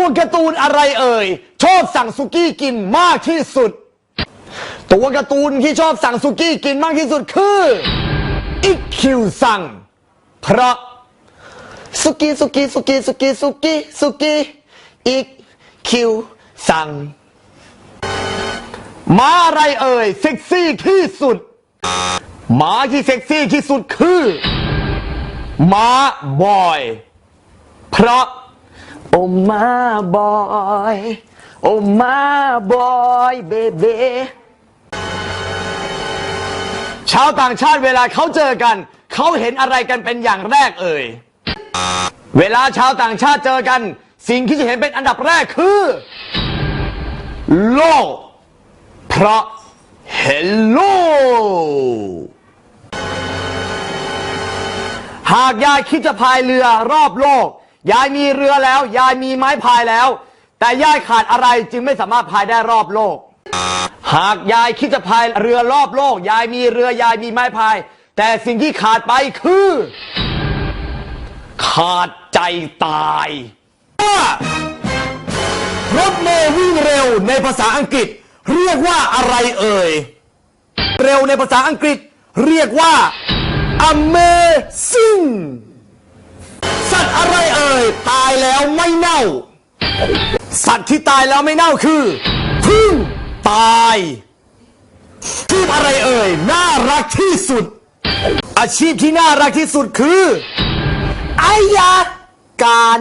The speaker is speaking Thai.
วการ์ตูนอะไรเอ่ย ชอบสั่งสุกี้กินมากที่สุด ตัวการ์ตูนที่ชอบสั่งสุกี้กินมากที่สุดคืออิคิวซังเพราะสุกี้สุกี้สุกี้สุกี้สุกี้สุกี้อิคิวซังม้าอะไรเอ่ยเซ็กซี่ที่สุดหมาที่เซ็กซี่ที่สุดคือม้าบอย เพราะ โอมาบอยโอมาบอยเบเบชาวต่างชาติเวลาเขาเจอกัน เขาเห็นอะไรกันเป็นอย่างแรกเอ่ย เวลาชาวต่างชาติเจอกัน สิ่งที่จะเห็นเป็นอันดับแรกคือ โลก เพราะ Hello หากยายคิดจะพายเรือรอบโลก ยายมีเรือแล้ว ยายมีไม้พายแล้ว แต่ยายขาดอะไรจึงไม่สามารถพายได้รอบโลก หากยายคิดจะพายเรือรอบโลก ยายมีเรือยายมีไม้พาย แต่สิ่งที่ขาดไปคือ ขาดใจตายรถเมล์วิ่งเร็วในภาษาอังกฤษ เรียกว่าอะไรเอ่ย เร็วในภาษาอังกฤษ เรียกว่า Amazing า สัตว์ที่ตายแล้วไม่เน่าคือพึ่งตายที่อะไรเอ่ยน่ารักที่สุด อาชีพที่น่ารักที่สุดคืออายการ